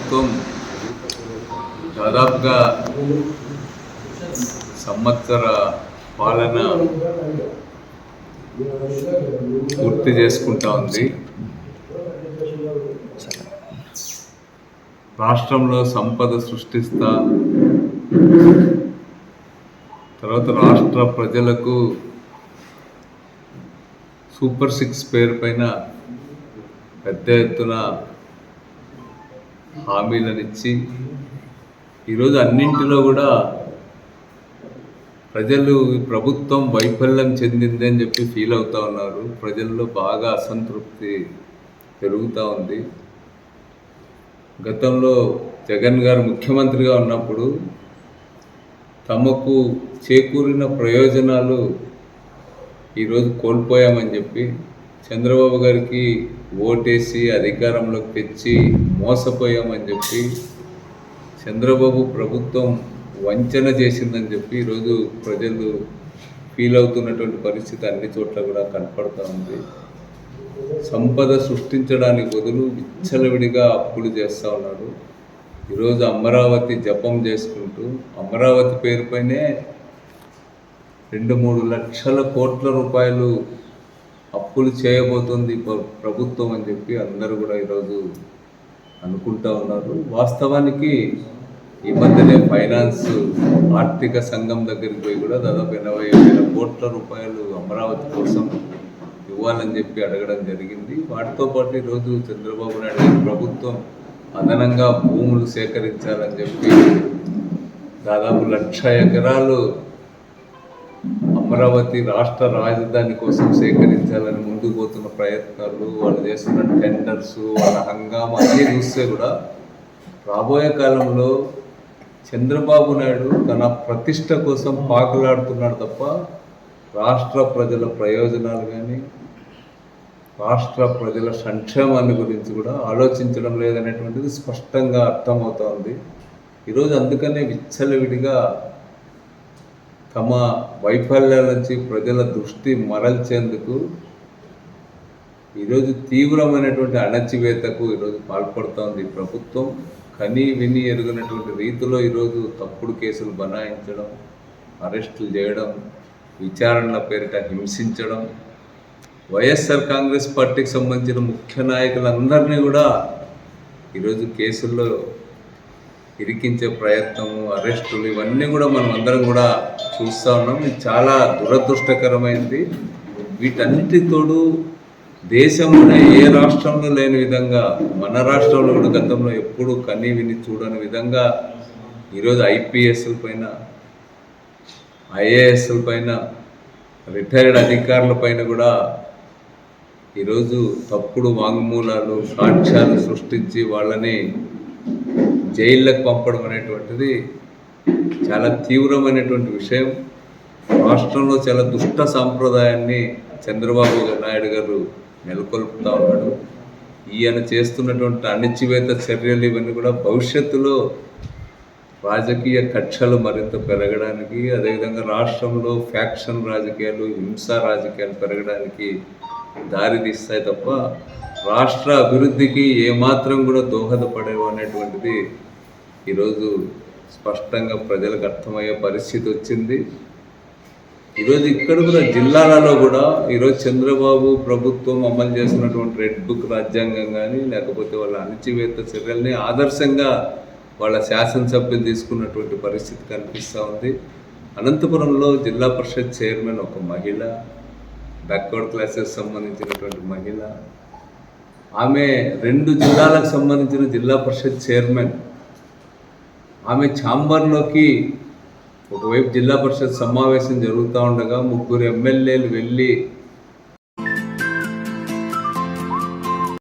ప్రభుత్వం దాదాపుగా సంవత్సర పాలన పూర్తి చేసుకుంటా ఉంది. రాష్ట్రంలో సంపద సృష్టిస్తా తర్వాత రాష్ట్ర ప్రజలకు సూపర్ సిక్స్ పేరు పైన పెద్ద ఎత్తున హామీలనిచ్చి ఈరోజు అన్నింటిలో కూడా ప్రజలు ప్రభుత్వం వైఫల్యం చెందింది అని చెప్పి ఫీల్ అవుతా ఉన్నారు. ప్రజల్లో బాగా అసంతృప్తి పెరుగుతూ ఉంది. గతంలో జగన్ గారు ముఖ్యమంత్రిగా ఉన్నప్పుడు తమకు చేకూరిన ప్రయోజనాలు ఈరోజు కోల్పోయామని చెప్పి చంద్రబాబు గారికి ఓటేసి అధికారంలోకి తెచ్చి మోసపోయామని చెప్పి చంద్రబాబు ప్రభుత్వం వంచన చేసిందని చెప్పి ఈరోజు ప్రజలు ఫీల్ అవుతున్నటువంటి పరిస్థితి అన్ని చోట్ల కూడా కనపడుతూ ఉంది. సంపద సృష్టించడానికి బదులు విచ్చలవిడిగా అప్పులు చేస్తూ ఉన్నాడు. ఈరోజు అమరావతి జపం చేసుకుంటూ అమరావతి పేరుపైనే రెండు మూడు లక్షల కోట్ల రూపాయలు అప్పులు చేయబోతుంది ప్రభుత్వం అని చెప్పి అందరూ కూడా ఈరోజు అనుకుంటా ఉన్నారు. వాస్తవానికి ఈ మధ్యనే ఫైనాన్స్ ఆర్థిక సంఘం దగ్గరికి పోయి కూడా దాదాపు ఎనభై వేల కోట్ల రూపాయలు అమరావతి కోసం ఇవ్వాలని చెప్పి అడగడం జరిగింది. వాటితో పాటు ఈరోజు చంద్రబాబు నాయుడు గారి ప్రభుత్వం అదనంగా భూములు సేకరించాలని చెప్పి దాదాపు లక్ష ఎకరాలు అమరావతి రాష్ట్ర రాజధాని కోసం సేకరించాలని ముందుకు పోతున్న ప్రయత్నాలు వాళ్ళు చేస్తున్న టెండర్స్ వాళ్ళ హంగామా అన్నీ చూస్తే కూడా రాబోయే కాలంలో చంద్రబాబు నాయుడు తన ప్రతిష్ట కోసం పాకులాడుతున్నాడు తప్ప రాష్ట్ర ప్రజల ప్రయోజనాలు కానీ రాష్ట్ర ప్రజల సంక్షేమాన్ని గురించి కూడా ఆలోచించడం లేదనేటువంటిది స్పష్టంగా అర్థమవుతోంది. ఈరోజు అందుకనే విచ్చలవిడిగా తమ వైఫల్యాల నుంచి ప్రజల దృష్టి మరల్చేందుకు ఈరోజు తీవ్రమైనటువంటి అణచివేతకు ఈరోజు పాల్పడుతోంది ప్రభుత్వం. కని విని ఎరుగినటువంటి రీతిలో ఈరోజు తప్పుడు కేసులు బనాయించడం అరెస్టులు చేయడం విచారణల పేరిట హింసించడం వైఎస్ఆర్ కాంగ్రెస్ పార్టీకి సంబంధించిన ముఖ్య నాయకులందరినీ కూడా ఈరోజు కేసుల్లో ఇరికించే ప్రయత్నము అరెస్టులు ఇవన్నీ కూడా మనం అందరం కూడా చూస్తూ ఉన్నాం. ఇది చాలా దురదృష్టకరమైంది. వీటన్నిటితోడు దేశంలో ఏ రాష్ట్రంలో లేని విధంగా మన రాష్ట్రంలో కూడా గతంలో ఎప్పుడు కనీ విని చూడని విధంగా ఈరోజు ఐపీఎస్ల పైన ఐఏఎస్ల పైన రిటైర్డ్ అధికారుల పైన కూడా ఈరోజు తప్పుడు వాంగ్మూలాలు సాక్ష్యాలు సృష్టించి వాళ్ళని జైళ్ళకు పంపడం అనేటువంటిది చాలా తీవ్రమైనటువంటి విషయం. రాష్ట్రంలో చాలా దుష్ట సాంప్రదాయాన్ని చంద్రబాబు నాయుడు గారు నెలకొల్పుతా ఉన్నాడు. ఈయన చేస్తున్నటువంటి అణిచివేత చర్యలు ఇవన్నీ కూడా భవిష్యత్తులో రాజకీయ కక్షలు మరింత పెరగడానికి అదేవిధంగా రాష్ట్రంలో ఫ్యాక్షన్ రాజకీయాలు హింసా రాజకీయాలు పెరగడానికి దారి తీస్తాయి తప్ప రాష్ట్ర అభివృద్ధికి ఏమాత్రం కూడా దోహదపడేవి అనేటువంటిది ఈరోజు స్పష్టంగా ప్రజలకు అర్థమయ్యే పరిస్థితి వచ్చింది. ఈరోజు ఇక్కడ కూడా జిల్లాలలో కూడా ఈరోజు చంద్రబాబు ప్రభుత్వం అమలు చేసినటువంటి రెడ్ బుక్ రాజ్యాంగం కానీ లేకపోతే వాళ్ళ అణచివేత చర్యల్ని ఆదర్శంగా వాళ్ళ శాసనసభ్యులు తీసుకున్నటువంటి పరిస్థితి కనిపిస్తూ ఉంది. అనంతపురంలో జిల్లా పరిషత్ చైర్మన్ ఒక మహిళ బ్యాక్వర్డ్ క్లాసెస్ సంబంధించినటువంటి మహిళ ఆమె రెండు జిల్లాలకు సంబంధించిన జిల్లా పరిషత్ చైర్మన్. ఆమె ఛాంబర్లోకి ఒకవైపు జిల్లా పరిషత్ సమావేశం జరుగుతూ ఉండగా ముగ్గురు ఎమ్మెల్యేలు వెళ్ళి